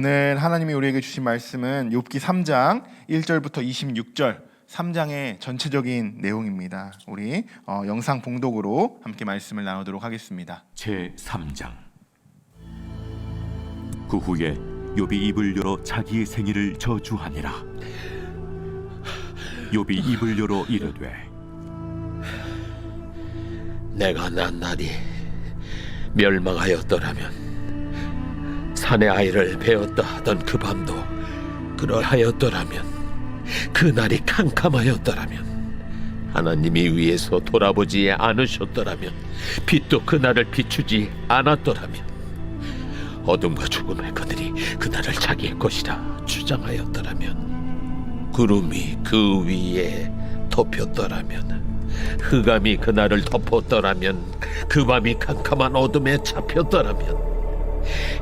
오늘 하나님이 우리에게 주신 말씀은 욥기 3장 1절부터 26절 3장의 전체적인 내용입니다. 우리 어, 영상 봉독으로 함께 말씀을 나누도록 하겠습니다. 제 3장 그 후에 욥이 입을 열어 자기의 생일을 저주하니라 욥이 입을 열어 이르되 내가 난 날이 멸망하였더라면 산의 아이를 베었다 하던 그 밤도 그러하였더라면 그 날이 캄캄하였더라면 하나님이 위에서 돌아보지 않으셨더라면 빛도 그 날을 비추지 않았더라면 어둠과 죽음의 그들이 그 날을 자기의 것이라 주장하였더라면 구름이 그 위에 덮였더라면 흑암이 그날을 덮었더라면 그 밤이 캄캄한 어둠에 잡혔더라면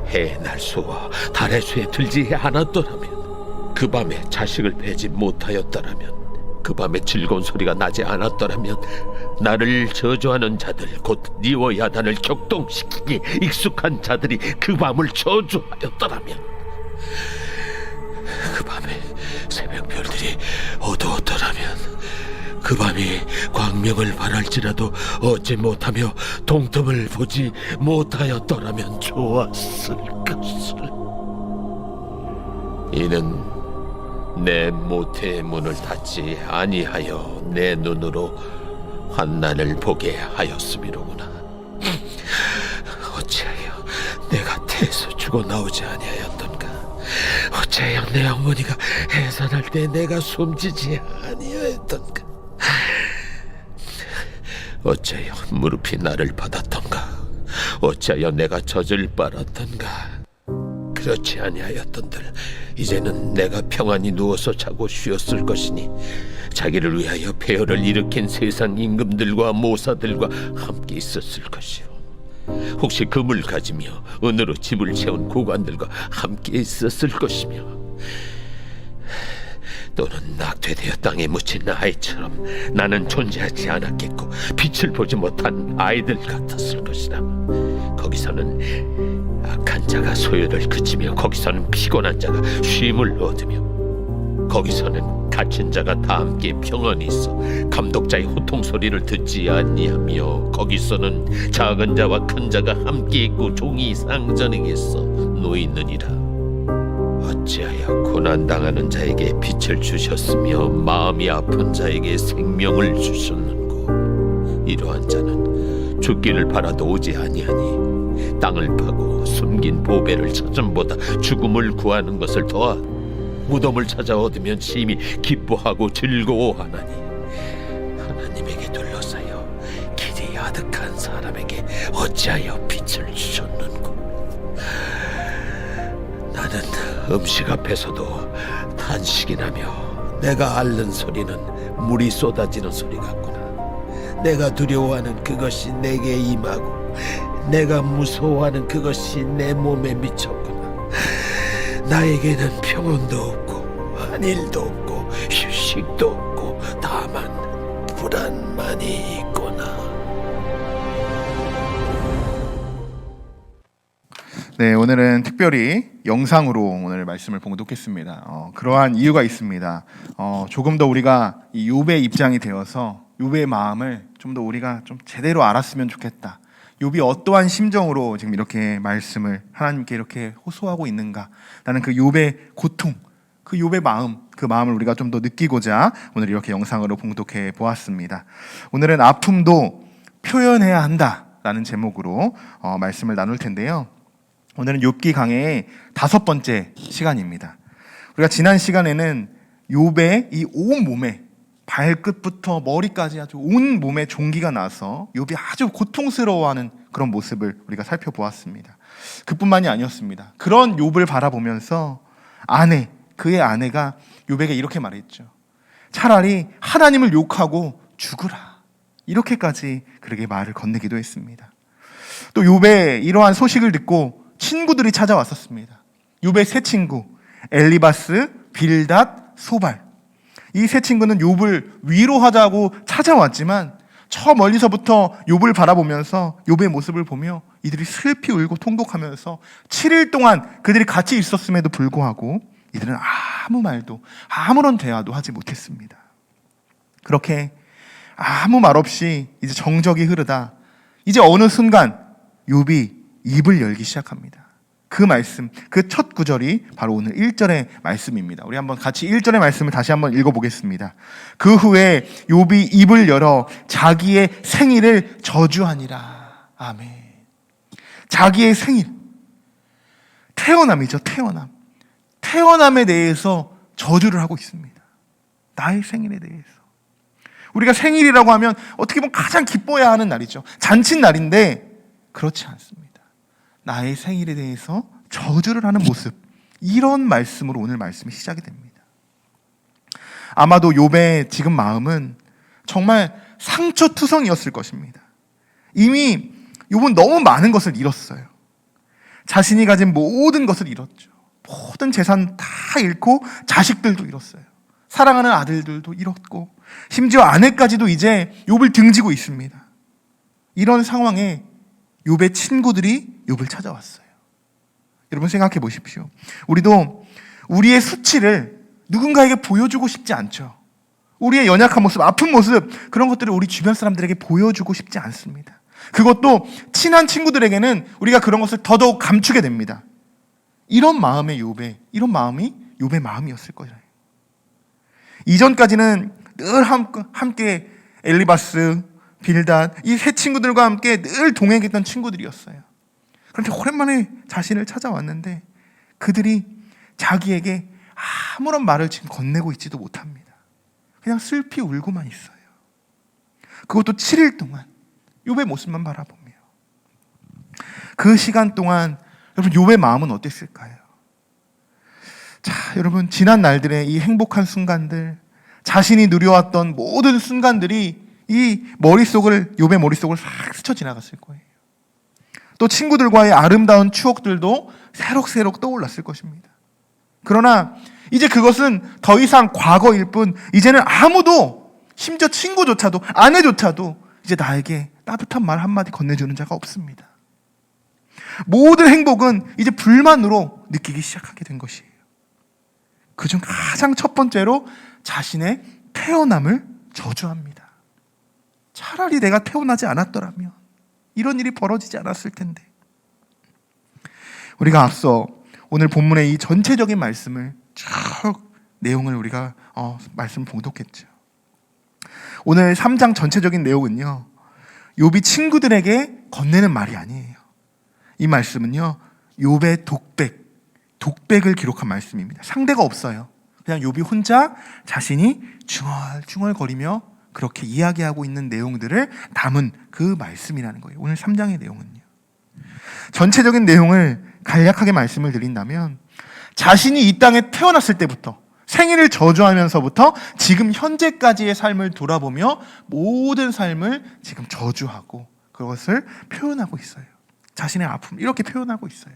해의 날수와 달의 수에 들지 않았더라면 그 밤에 자식을 베지 못하였더라면 그 밤에 즐거운 소리가 나지 않았더라면 나를 저주하는 자들 곧 니워 야단을 격동시키기 익숙한 자들이 그 밤을 저주하였더라면 그 밤에 새벽별들이 어두웠더라면 그 밤이 광명을 바랄지라도 얻지 못하며 동tom을 보지 못하였더라면 좋았을 것을. 이는 내 모태의 문을 닫지 아니하여 내 눈으로 환난을 보게 하였음이로구나. 어찌하여 내가 태에서 죽어 나오지 아니하였던가? 어찌하여 내 어머니가 해산할 때 내가 숨지지 아니 어찌하여 무릎이 나를 받았던가? 어찌하여 내가 젖을 빨았던가? 그렇지 아니하였던들 이제는 내가 평안히 누워서 자고 쉬었을 것이니 자기를 위하여 폐허를 일으킨 세상 임금들과 모사들과 함께 있었을 것이요 혹시 금을 가지며 은으로 집을 채운 고관들과 함께 있었을 것이며 또는 낙태되어 땅에 묻힌 아이처럼 나는 존재하지 않았겠고 빛을 보지 못한 아이들 같았을 것이다. 거기서는 악한 자가 소유를 그치며 거기서는 피곤한 자가 쉼을 얻으며 거기서는 갇힌 자가 다 함께 평안히 있어 감독자의 호통 소리를 듣지 아니하며 거기서는 작은 자와 큰 자가 함께 있고 종이 상전에게서 놓이느니라. 어찌하여 고난 당하는 자에게 빛을 주셨으며 마음이 아픈 자에게 생명을 주셨는고? 이러한 자는 죽기를 바라도 오지 아니하니 땅을 파고 숨긴 보배를 찾음보다 죽음을 구하는 것을 더하 무덤을 찾아 얻으면 심히 기뻐하고 즐거워하나니 하나님에게 둘러싸여 길이 아득한 사람에게 어찌하여 빛을 주셨는고? 나는 음식 앞에서도 탄식이 나며 내가 앓는 소리는 물이 쏟아지는 소리 같구나. 내가 두려워하는 그것이 내게 임하고 내가 무서워하는 그것이 내 몸에 미쳤구나. 나에게는 평온도 없고 안일도 없고 휴식도 없고 다만 불안만이 있구 네, 오늘은 특별히 영상으로 오늘 말씀을 봉독했습니다. 어, 그러한 이유가 있습니다. 어, 조금 더 우리가 이 욥의 입장이 되어서 욥의 마음을 좀 더 우리가 좀 제대로 알았으면 좋겠다. 욥이 어떠한 심정으로 지금 이렇게 말씀을 하나님께 이렇게 호소하고 있는가? 나는 그 욥의 고통, 그 욥의 마음, 그 마음을 우리가 좀 더 느끼고자 오늘 이렇게 영상으로 봉독해 보았습니다. 오늘은 아픔도 표현해야 한다라는 제목으로 어, 말씀을 나눌 텐데요. 오늘은 욥기 강의 다섯 번째 시간입니다. 우리가 지난 시간에는 욥의 이 온 몸에 발끝부터 머리까지 아주 온 몸에 종기가 나서 욥이 아주 고통스러워하는 그런 모습을 우리가 살펴보았습니다. 그뿐만이 아니었습니다. 그런 욥을 바라보면서 아내, 그의 아내가 욥에게 이렇게 말했죠. 차라리 하나님을 욕하고 죽으라. 이렇게까지 그에게 말을 건네기도 했습니다. 또 욥의 이러한 소식을 듣고 친구들이 찾아왔었습니다. 욥의 세 친구 엘리바스, 빌닷, 소발. 이 세 친구는 욥을 위로하자고 찾아왔지만 저 멀리서부터 욥을 바라보면서 욥의 모습을 보며 이들이 슬피 울고 통곡하면서 7일 동안 그들이 같이 있었음에도 불구하고 이들은 아무 말도 아무런 대화도 하지 못했습니다. 그렇게 아무 말 없이 이제 정적이 흐르다 이제 어느 순간 욥이 입을 열기 시작합니다. 그 말씀, 그 첫 구절이 바로 오늘 1절의 말씀입니다. 우리 한번 같이 1절의 말씀을 다시 한번 읽어보겠습니다. 그 후에 욥이 입을 열어 자기의 생일을 저주하니라. 아멘. 자기의 생일. 태어남이죠, 태어남. 태어남에 대해서 저주를 하고 있습니다. 나의 생일에 대해서. 우리가 생일이라고 하면 어떻게 보면 가장 기뻐야 하는 날이죠. 잔칫날인데 그렇지 않습니다. 나의 생일에 대해서 저주를 하는 모습. 이런 말씀으로 오늘 말씀이 시작이 됩니다. 아마도 욥의 지금 마음은 정말 상처투성이었을 것입니다. 이미 욥은 너무 많은 것을 잃었어요. 자신이 가진 모든 것을 잃었죠. 모든 재산 다 잃고 자식들도 잃었어요. 사랑하는 아들들도 잃었고 심지어 아내까지도 이제 욥을 등지고 있습니다. 이런 상황에 욥의 친구들이 욥을 찾아왔어요. 여러분 생각해 보십시오. 우리도 우리의 수치를 누군가에게 보여주고 싶지 않죠. 우리의 연약한 모습, 아픈 모습 그런 것들을 우리 주변 사람들에게 보여주고 싶지 않습니다. 그것도 친한 친구들에게는 우리가 그런 것을 더더욱 감추게 됩니다. 이런 마음의 욥의 이런 마음이 욥의 마음이었을 거예요. 이전까지는 늘 함- 함께 엘리바스, 빌단 이세 친구들과 함께 늘 동행했던 친구들이었어요. 그런데 오랜만에 자신을 찾아왔는데 그들이 자기에게 아무런 말을 지금 건네고 있지도 못합니다. 그냥 슬피 울고만 있어요. 그것도 7일 동안 욥의 모습만 바라보며 그 시간 동안 여러분 욥의 마음은 어땠을까요? 자, 여러분 지난 날들의 이 행복한 순간들, 자신이 누려왔던 모든 순간들이 이 머릿속을 욥의 머릿속을 싹 스쳐 지나갔을 거예요. 또 친구들과의 아름다운 추억들도 새록새록 떠올랐을 것입니다. 그러나 이제 그것은 더 이상 과거일 뿐 이제는 아무도 심지어 친구조차도 아내조차도 이제 나에게 따뜻한 말 한마디 건네주는 자가 없습니다. 모든 행복은 이제 불만으로 느끼기 시작하게 된 것이에요. 그중 가장 첫 번째로 자신의 태어남을 저주합니다. 차라리 내가 태어나지 않았더라면 이런 일이 벌어지지 않았을 텐데. 우리가 앞서 오늘 본문의 이 전체적인 말씀을 쭉 내용을 우리가 어, 말씀 봉독했죠. 오늘 3장 전체적인 내용은요. 욥이 친구들에게 건네는 말이 아니에요. 이 말씀은요. 욥의 독백, 독백을 기록한 말씀입니다. 상대가 없어요. 그냥 욥이 혼자 자신이 중얼중얼거리며 그렇게 이야기하고 있는 내용들을 담은 그 말씀이라는 거예요. 오늘 3장의 내용은요. 전체적인 내용을 간략하게 말씀을 드린다면 자신이 이 땅에 태어났을 때부터 생일을 저주하면서부터 지금 현재까지의 삶을 돌아보며 모든 삶을 지금 저주하고 그것을 표현하고 있어요. 자신의 아픔 이렇게 표현하고 있어요.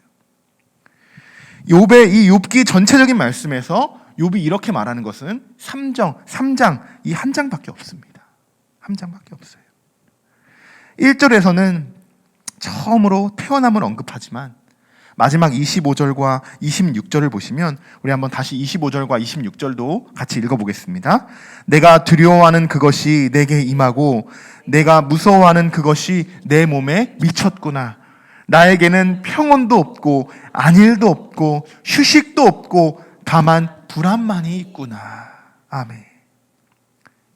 욥의 이 욥기 전체적인 말씀에서 욥이 이렇게 말하는 것은 3정, 3장 이 한 장밖에 없습니다. 한 장밖에 없어요. 1절에서는 처음으로 태어남을 언급하지만 마지막 25절과 26절을 보시면 우리 한번 다시 25절과 26절도 같이 읽어보겠습니다. 내가 두려워하는 그것이 내게 임하고 내가 무서워하는 그것이 내 몸에 미쳤구나. 나에게는 평온도 없고 안일도 없고 휴식도 없고 다만 불안만이 있구나. 아멘.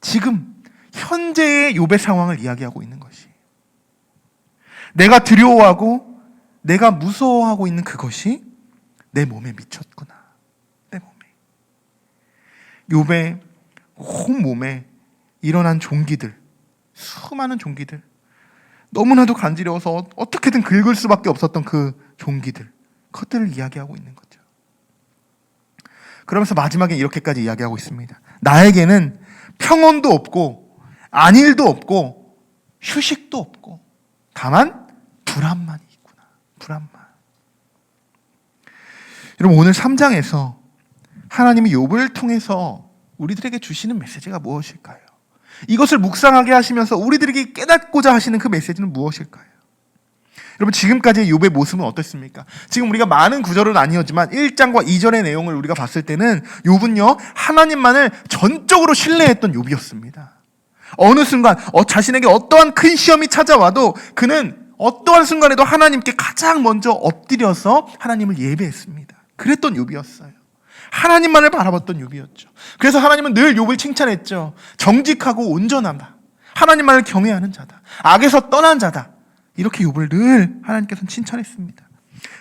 지금 현재의 욥의 상황을 이야기하고 있는 것이 내가 두려워하고 내가 무서워하고 있는 그것이 내 몸에 미쳤구나. 내 몸에. 욥의 온 몸에 일어난 종기들, 수많은 종기들, 너무나도 간지러워서 어떻게든 긁을 수밖에 없었던 그 종기들, 그것들을 이야기하고 있는 거죠. 그러면서 마지막에 이렇게까지 이야기하고 있습니다. 나에게는 평온도 없고, 안일도 없고, 휴식도 없고, 다만 불안만이 있구나. 불안만. 여러분, 오늘 3장에서 하나님이 욥을 통해서 우리들에게 주시는 메시지가 무엇일까요? 이것을 묵상하게 하시면서 우리들에게 깨닫고자 하시는 그 메시지는 무엇일까요? 여러분 지금까지의 욥의 모습은 어떻습니까? 지금 우리가 많은 구절은 아니었지만 1장과 2절의 내용을 우리가 봤을 때는 욥은요 하나님만을 전적으로 신뢰했던 욥이었습니다. 어느 순간 어, 자신에게 어떠한 큰 시험이 찾아와도 그는 어떠한 순간에도 하나님께 가장 먼저 엎드려서 하나님을 예배했습니다. 그랬던 욥이었어요. 하나님만을 바라봤던 욥이었죠. 그래서 하나님은 늘 욥을 칭찬했죠. 정직하고 온전하다. 하나님만을 경외하는 자다. 악에서 떠난 자다. 이렇게 욥을 늘 하나님께서는 칭찬했습니다.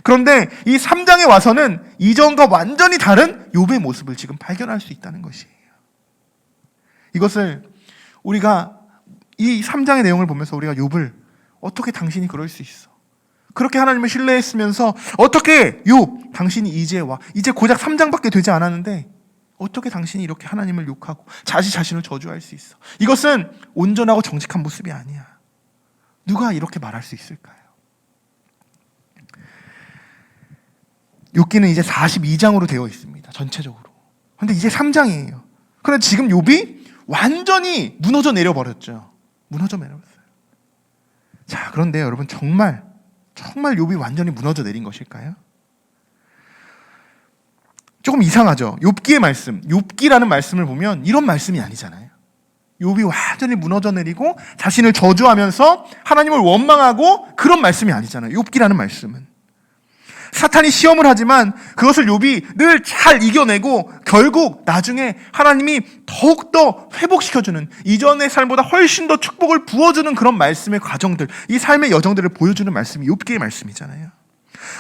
그런데 이 3장에 와서는 이전과 완전히 다른 욥의 모습을 지금 발견할 수 있다는 것이에요. 이것을 우리가 이 3장의 내용을 보면서 우리가 욥을 어떻게 당신이 그럴 수 있어? 그렇게 하나님을 신뢰했으면서 어떻게 욥 당신이 이제 와 이제 고작 3장밖에 되지 않았는데 어떻게 당신이 이렇게 하나님을 욕하고 자신 자신을 저주할 수 있어? 이것은 온전하고 정직한 모습이 아니야. 누가 이렇게 말할 수 있을까요? 욥기는 이제 42장으로 되어 있습니다. 전체적으로. 근데 이제 3장이에요. 그런데 지금 욥이 완전히 무너져 내려 버렸죠. 무너져 내려 버렸어요. 자, 그런데 여러분 정말 정말 욥이 완전히 무너져 내린 것일까요? 조금 이상하죠. 욥기의 말씀, 욥기라는 말씀을 보면 이런 말씀이 아니잖아요. 욥이 완전히 무너져 내리고 자신을 저주하면서 하나님을 원망하고 그런 말씀이 아니잖아요. 욥기라는 말씀은 사탄이 시험을 하지만 그것을 욥이 늘 잘 이겨내고 결국 나중에 하나님이 더욱더 회복시켜주는 이전의 삶보다 훨씬 더 축복을 부어주는 그런 말씀의 과정들 이 삶의 여정들을 보여주는 말씀이 욥기의 말씀이잖아요.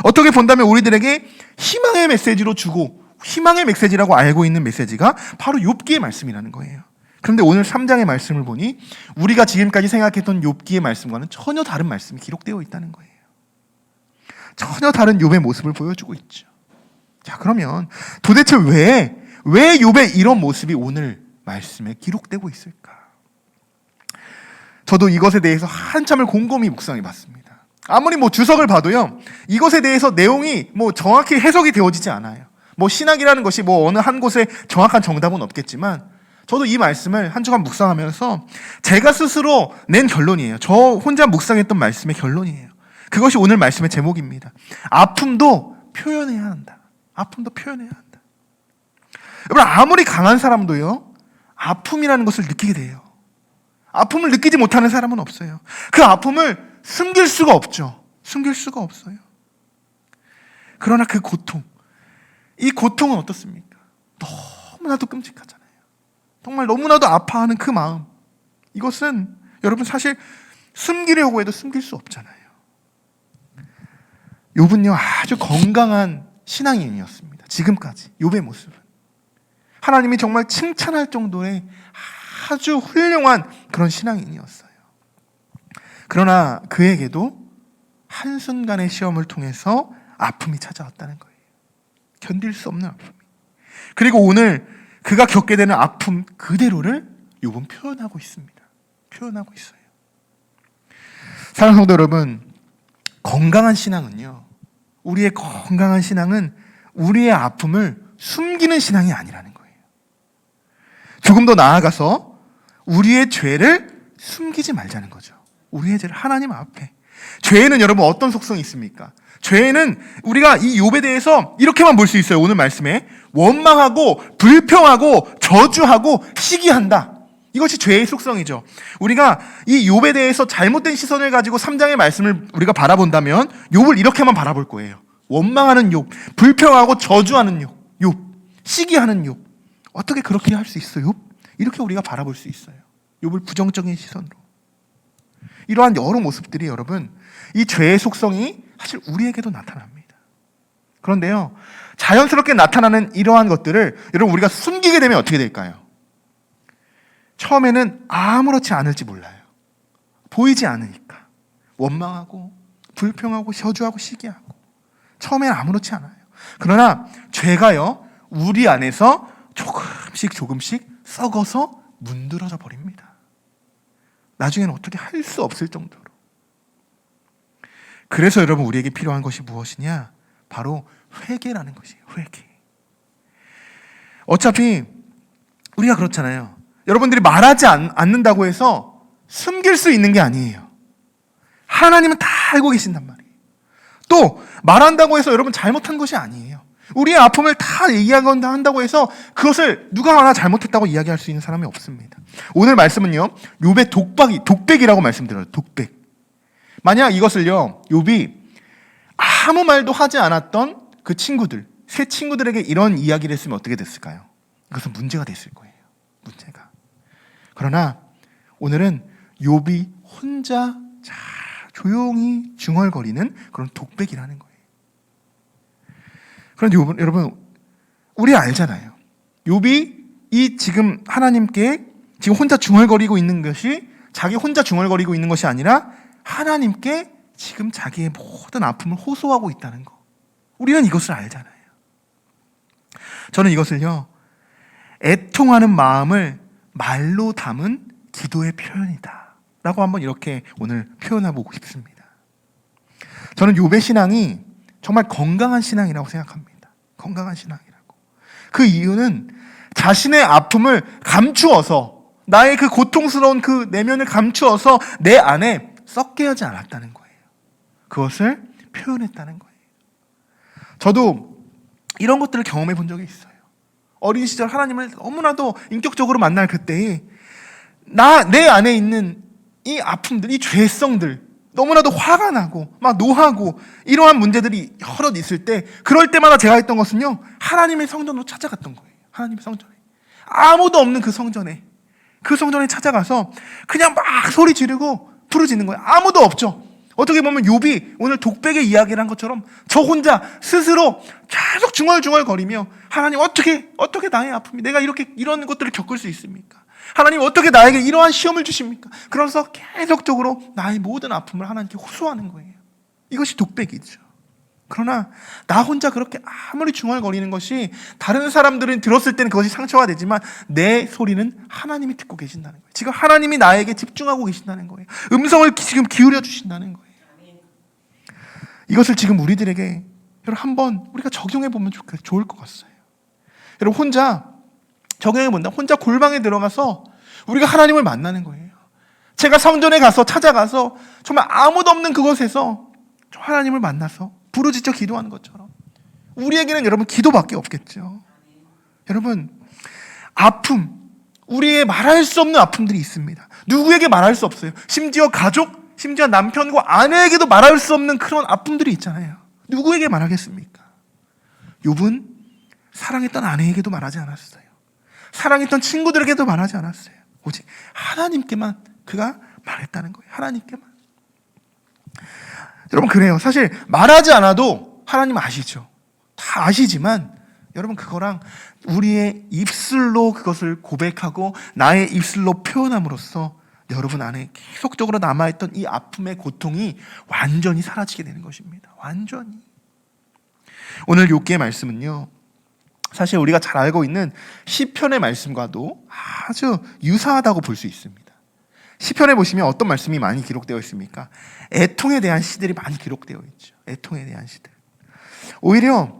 어떻게 본다면 우리들에게 희망의 메시지로 주고 희망의 메시지라고 알고 있는 메시지가 바로 욥기의 말씀이라는 거예요. 그런데 오늘 3장의 말씀을 보니 우리가 지금까지 생각했던 욥기의 말씀과는 전혀 다른 말씀이 기록되어 있다는 거예요. 전혀 다른 욥의 모습을 보여주고 있죠. 자, 그러면 도대체 왜, 왜 욥의 이런 모습이 오늘 말씀에 기록되고 있을까? 저도 이것에 대해서 한참을 곰곰이 묵상해 봤습니다. 아무리 뭐 주석을 봐도요, 이것에 대해서 내용이 뭐 정확히 해석이 되어지지 않아요. 뭐 신학이라는 것이 뭐 어느 한 곳에 정확한 정답은 없겠지만, 저도 이 말씀을 한 주간 묵상하면서 제가 스스로 낸 결론이에요. 저 혼자 묵상했던 말씀의 결론이에요. 그것이 오늘 말씀의 제목입니다. 아픔도 표현해야 한다. 아픔도 표현해야 한다. 여러분, 아무리 강한 사람도요, 아픔이라는 것을 느끼게 돼요. 아픔을 느끼지 못하는 사람은 없어요. 그 아픔을 숨길 수가 없죠. 숨길 수가 없어요. 그러나 그 고통, 이 고통은 어떻습니까? 너무나도 끔찍하잖아요. 정말 너무나도 아파하는 그 마음. 이것은 여러분 사실 숨기려고 해도 숨길 수 없잖아요. 욥은요 아주 건강한 신앙인이었습니다. 지금까지 욥의 모습은 하나님이 정말 칭찬할 정도의 아주 훌륭한 그런 신앙인이었어요. 그러나 그에게도 한순간의 시험을 통해서 아픔이 찾아왔다는 거예요. 견딜 수 없는 아픔이. 그리고 오늘 그가 겪게 되는 아픔 그대로를 욥은 표현하고 있습니다. 표현하고 있어요. 사랑하는 성도 여러분, 건강한 신앙은요. 우리의 건강한 신앙은 우리의 아픔을 숨기는 신앙이 아니라는 거예요. 조금 더 나아가서 우리의 죄를 숨기지 말자는 거죠. 우리의 죄를 하나님 앞에. 죄에는 여러분 어떤 속성이 있습니까? 죄는 우리가 이 욥에 대해서 이렇게만 볼 수 있어요. 오늘 말씀에 원망하고 불평하고 저주하고 시기한다. 이것이 죄의 속성이죠. 우리가 이 욥에 대해서 잘못된 시선을 가지고 3장의 말씀을 우리가 바라본다면 욥을 이렇게만 바라볼 거예요. 원망하는 욥, 불평하고 저주하는 욥, 욥, 시기하는 욥. 어떻게 그렇게 할 수 있어요? 욥? 이렇게 우리가 바라볼 수 있어요. 욥을 부정적인 시선으로. 이러한 여러 모습들이 여러분 이 죄의 속성이 사실 우리에게도 나타납니다. 그런데요. 자연스럽게 나타나는 이러한 것들을 여러분 우리가 숨기게 되면 어떻게 될까요? 처음에는 아무렇지 않을지 몰라요. 보이지 않으니까. 원망하고, 불평하고, 저주하고, 시기하고. 처음에는 아무렇지 않아요. 그러나 죄가요, 우리 안에서 조금씩 조금씩 썩어서 문드러져 버립니다. 나중에는 어떻게 할 수 없을 정도로. 그래서 여러분, 우리에게 필요한 것이 무엇이냐? 바로 회개라는 것이에요. 회개. 어차피 우리가 그렇잖아요. 여러분들이 말하지 않, 않는다고 해서 숨길 수 있는 게 아니에요. 하나님은 다 알고 계신단 말이에요. 또 말한다고 해서 여러분 잘못한 것이 아니에요. 우리의 아픔을 다 얘기한다 한다고 해서 그것을 누가 하나 잘못했다고 이야기할 수 있는 사람이 없습니다. 오늘 말씀은요. 욥의 독박이 독백이라고 말씀드려요. 독백. 만약 이것을요. 욥이 아무 말도 하지 않았던 그 친구들, 세 친구들에게 이런 이야기를 했으면 어떻게 됐을까요? 이것은 문제가 됐을 거예요. 문제가. 그러나 오늘은 욥이 혼자 자 조용히 중얼거리는 그런 독백이라는 거예요. 그런데 여러분 우리 알잖아요. 욥이 이 지금 하나님께 지금 혼자 중얼거리고 있는 것이 자기 혼자 중얼거리고 있는 것이 아니라 하나님께 지금 자기의 모든 아픔을 호소하고 있다는 거. 우리는 이것을 알잖아요. 저는 이것을요. 애통하는 마음을 말로 담은 기도의 표현이다. 라고 한번 이렇게 오늘 표현해 보고 싶습니다. 저는 욥의 신앙이 정말 건강한 신앙이라고 생각합니다. 건강한 신앙이라고. 그 이유는 자신의 아픔을 감추어서 나의 그 고통스러운 그 내면을 감추어서 내 안에 썩게 하지 않았다는 거예요. 그것을 표현했다는 거예요. 저도 이런 것들을 경험해 본 적이 있어요. 어린 시절 하나님을 너무나도 인격적으로 만날 그때에 나 내 안에 있는 이 아픔들, 이 죄성들 너무나도 화가 나고 막 노하고 이러한 문제들이 여럿 있을 때 그럴 때마다 제가 했던 것은요 하나님의 성전으로 찾아갔던 거예요. 하나님의 성전에 아무도 없는 그 성전에 그 성전에 찾아가서 그냥 막 소리 지르고 부르짖는 거예요. 아무도 없죠. 어떻게 보면 욥이 오늘 독백의 이야기를 한 것처럼 저 혼자 스스로 계속 중얼중얼 거리며 하나님 어떻게 어떻게 나의 아픔이 내가 이렇게 이런 것들을 겪을 수 있습니까? 하나님 어떻게 나에게 이러한 시험을 주십니까? 그러면서 계속적으로 나의 모든 아픔을 하나님께 호소하는 거예요. 이것이 독백이죠. 그러나 나 혼자 그렇게 아무리 중얼거리는 것이 다른 사람들은 들었을 때는 그것이 상처가 되지만 내 소리는 하나님이 듣고 계신다는 거예요. 지금 하나님이 나에게 집중하고 계신다는 거예요. 음성을 기- 지금 기울여 주신다는 거예요. 이것을 지금 우리들에게 여러분 한번 우리가 적용해 보면 좋- 좋을 것 같아요. 여러분 혼자 적용해 본다. 혼자 골방에 들어가서 우리가 하나님을 만나는 거예요. 제가 성전에 가서 찾아가서 정말 아무도 없는 그곳에서 저 하나님을 만나서 부르짖어 기도하는 것처럼 우리에게는 여러분 기도밖에 없겠죠. 여러분 아픔 우리의 말할 수 없는 아픔들이 있습니다. 누구에게 말할 수 없어요. 심지어 가족, 심지어 남편과 아내에게도 말할 수 없는 그런 아픔들이 있잖아요. 누구에게 말하겠습니까? 욥은 사랑했던 아내에게도 말하지 않았어요. 사랑했던 친구들에게도 말하지 않았어요. 오직 하나님께만 그가 말했다는 거예요. 하나님께만. 여러분 그래요. 사실 말하지 않아도 하나님 아시죠. 다 아시지만 여러분 그거랑 우리의 입술로 그것을 고백하고 나의 입술로 표현함으로써 여러분 안에 계속적으로 남아있던 이 아픔의 고통이 완전히 사라지게 되는 것입니다. 완전히. 오늘 욥기의 말씀은요. 사실 우리가 잘 알고 있는 시편의 말씀과도 아주 유사하다고 볼 수 있습니다. 시편에 보시면 어떤 말씀이 많이 기록되어 있습니까? 애통에 대한 시들이 많이 기록되어 있죠. 애통에 대한 시들. 오히려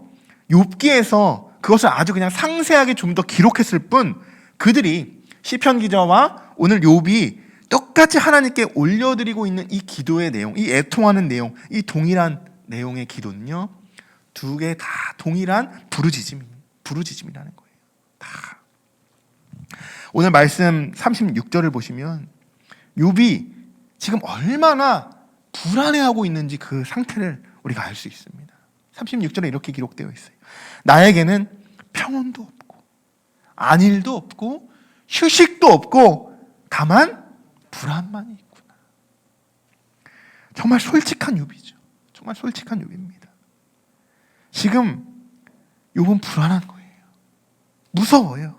욥기에서 그것을 아주 그냥 상세하게 좀 더 기록했을 뿐 그들이 시편 기자와 오늘 욥이 똑같이 하나님께 올려드리고 있는 이 기도의 내용, 이 애통하는 내용, 이 동일한 내용의 기도는요 두 개 다 동일한 부르짖음, 부르짖음이라는 거예요. 다. 오늘 말씀 36절을 보시면 욥이 지금 얼마나 불안해하고 있는지 그 상태를 우리가 알 수 있습니다. 36절에 이렇게 기록되어 있어요. 나에게는 평온도 없고 안일도 없고 휴식도 없고 다만 불안만이 있구나. 정말 솔직한 욥이죠. 정말 솔직한 욥입니다. 지금 욥은 불안한 거예요. 무서워요.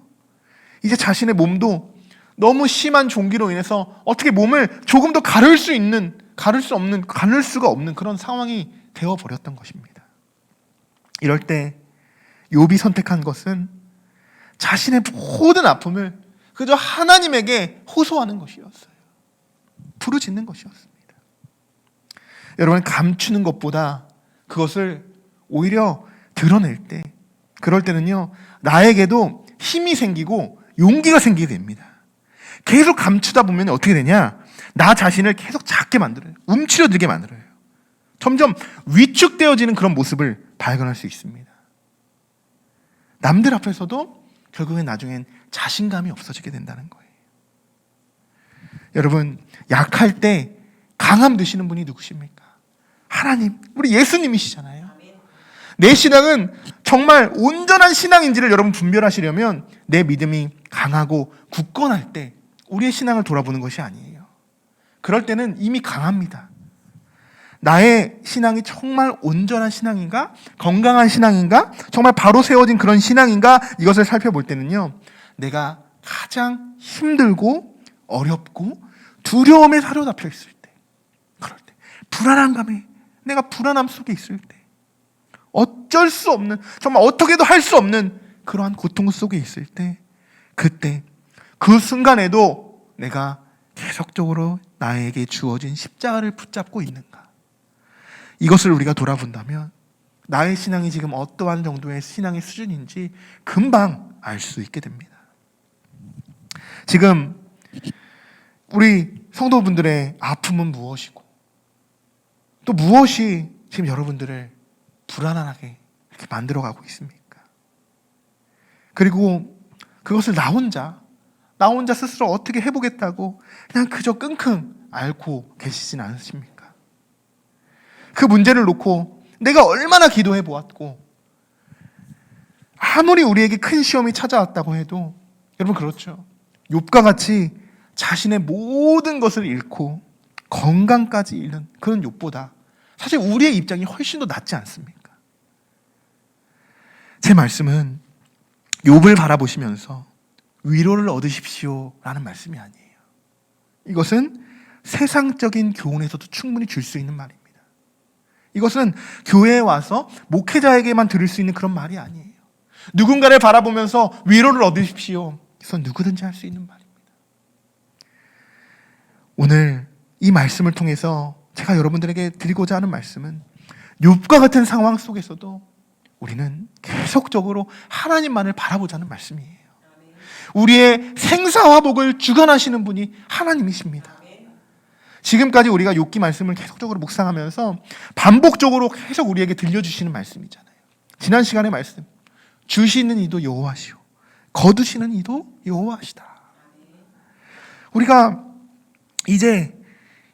이제 자신의 몸도 너무 심한 종기로 인해서 어떻게 몸을 조금 더 가를 수 있는, 가를 수 없는, 가를 수가 없는 그런 상황이 되어 버렸던 것입니다. 이럴 때 욥이 선택한 것은 자신의 모든 아픔을 그저 하나님에게 호소하는 것이었어요. 부르짖는 것이었습니다. 여러분 감추는 것보다 그것을 오히려 드러낼 때 그럴 때는요 나에게도 힘이 생기고 용기가 생기게 됩니다. 계속 감추다 보면 어떻게 되냐? 나 자신을 계속 작게 만들어요. 움츠려들게 만들어요. 점점 위축되어지는 그런 모습을 발견할 수 있습니다. 남들 앞에서도 결국엔 나중엔 자신감이 없어지게 된다는 거예요. 여러분, 약할 때 강함 되시는 분이 누구십니까? 하나님, 우리 예수님이시잖아요. 내 신앙은 정말 온전한 신앙인지를 여러분 분별하시려면 내 믿음이 강하고 굳건할 때 우리의 신앙을 돌아보는 것이 아니에요. 그럴 때는 이미 강합니다. 나의 신앙이 정말 온전한 신앙인가? 건강한 신앙인가? 정말 바로 세워진 그런 신앙인가? 이것을 살펴볼 때는요. 내가 가장 힘들고 어렵고 두려움에 사로잡혀 있을 때. 그럴 때. 불안한 감에 내가 불안함 속에 있을 때. 어쩔 수 없는 정말 어떻게도 할 수 없는 그러한 고통 속에 있을 때 그때 그 순간에도 내가 계속적으로 나에게 주어진 십자가를 붙잡고 있는가 이것을 우리가 돌아본다면 나의 신앙이 지금 어떠한 정도의 신앙의 수준인지 금방 알 수 있게 됩니다. 지금 우리 성도분들의 아픔은 무엇이고 또 무엇이 지금 여러분들을 불안하게 이렇게 만들어가고 있습니까? 그리고 그것을 나 혼자, 나 혼자 스스로 어떻게 해보겠다고 그냥 그저 끙끙 앓고 계시진 않으십니까? 그 문제를 놓고 내가 얼마나 기도해 보았고, 아무리 우리에게 큰 시험이 찾아왔다고 해도, 여러분 그렇죠. 욥과 같이 자신의 모든 것을 잃고 건강까지 잃는 그런 욥보다 사실 우리의 입장이 훨씬 더 낫지 않습니까? 제 말씀은 욥을 바라보시면서 위로를 얻으십시오라는 말씀이 아니에요. 이것은 세상적인 교훈에서도 충분히 줄 수 있는 말입니다. 이것은 교회에 와서 목회자에게만 들을 수 있는 그런 말이 아니에요. 누군가를 바라보면서 위로를 얻으십시오. 그래서 누구든지 할 수 있는 말입니다. 오늘 이 말씀을 통해서 제가 여러분들에게 드리고자 하는 말씀은 욥과 같은 상황 속에서도 우리는 계속적으로 하나님만을 바라보자는 말씀이에요. 우리의 생사화복을 주관하시는 분이 하나님이십니다. 지금까지 우리가 욥기 말씀을 계속적으로 묵상하면서 반복적으로 계속 우리에게 들려주시는 말씀이잖아요. 지난 시간의 말씀, 주시는 이도 여호와시오, 거두시는 이도 여호와시다. 우리가 이제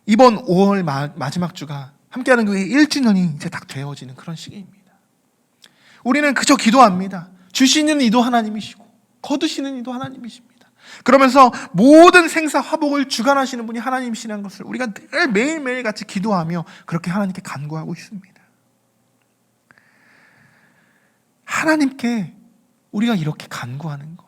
이번 5월 마, 마지막 주가 함께하는 교회 1주년이 이제 딱 되어지는 그런 시기입니다. 우리는 그저 기도합니다. 주시는 이도 하나님이시고 거두시는 이도 하나님이십니다. 그러면서 모든 생사 화복을 주관하시는 분이 하나님이시라는 것을 우리가 늘 매일매일 같이 기도하며 그렇게 하나님께 간구하고 있습니다. 하나님께 우리가 이렇게 간구하는 것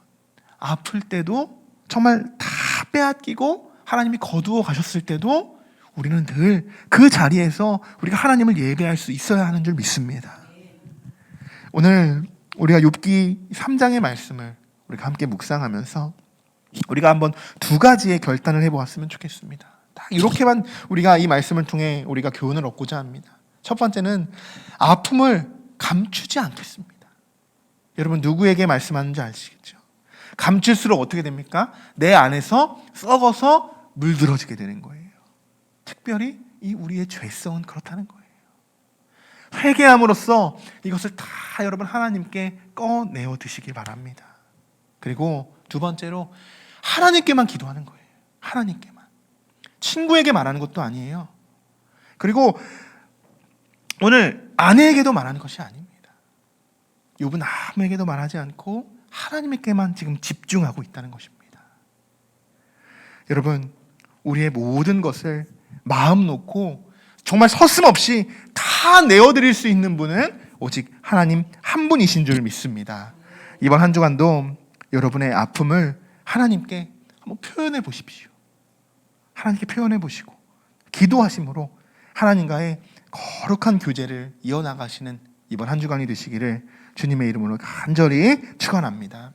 아플 때도 정말 다 빼앗기고 하나님이 거두어 가셨을 때도 우리는 늘 그 자리에서 우리가 하나님을 예배할 수 있어야 하는 줄 믿습니다. 오늘 우리가 욥기 3장의 말씀을 우리가 함께 묵상하면서 우리가 한번 두 가지의 결단을 해보았으면 좋겠습니다. 딱 이렇게만 우리가 이 말씀을 통해 우리가 교훈을 얻고자 합니다. 첫 번째는 아픔을 감추지 않겠습니다. 여러분 누구에게 말씀하는지 아시겠죠? 감출수록 어떻게 됩니까? 내 안에서 썩어서 물들어지게 되는 거예요. 특별히 이 우리의 죄성은 그렇다는 거예요. 회개함으로써 이것을 다 여러분 하나님께 꺼내어 드시길 바랍니다. 그리고 두 번째로 하나님께만 기도하는 거예요. 하나님께만. 친구에게 말하는 것도 아니에요. 그리고 오늘 아내에게도 말하는 것이 아닙니다. 욥은 아무에게도 말하지 않고 하나님께만 지금 집중하고 있다는 것입니다. 여러분, 우리의 모든 것을 마음 놓고 정말 서슴없이 다 내어드릴 수 있는 분은 오직 하나님 한 분이신 줄 믿습니다. 이번 한 주간도 여러분의 아픔을 하나님께 한번 표현해 보십시오. 하나님께 표현해 보시고 기도하심으로 하나님과의 거룩한 교제를 이어나가시는 이번 한 주간이 되시기를 주님의 이름으로 간절히 축원합니다.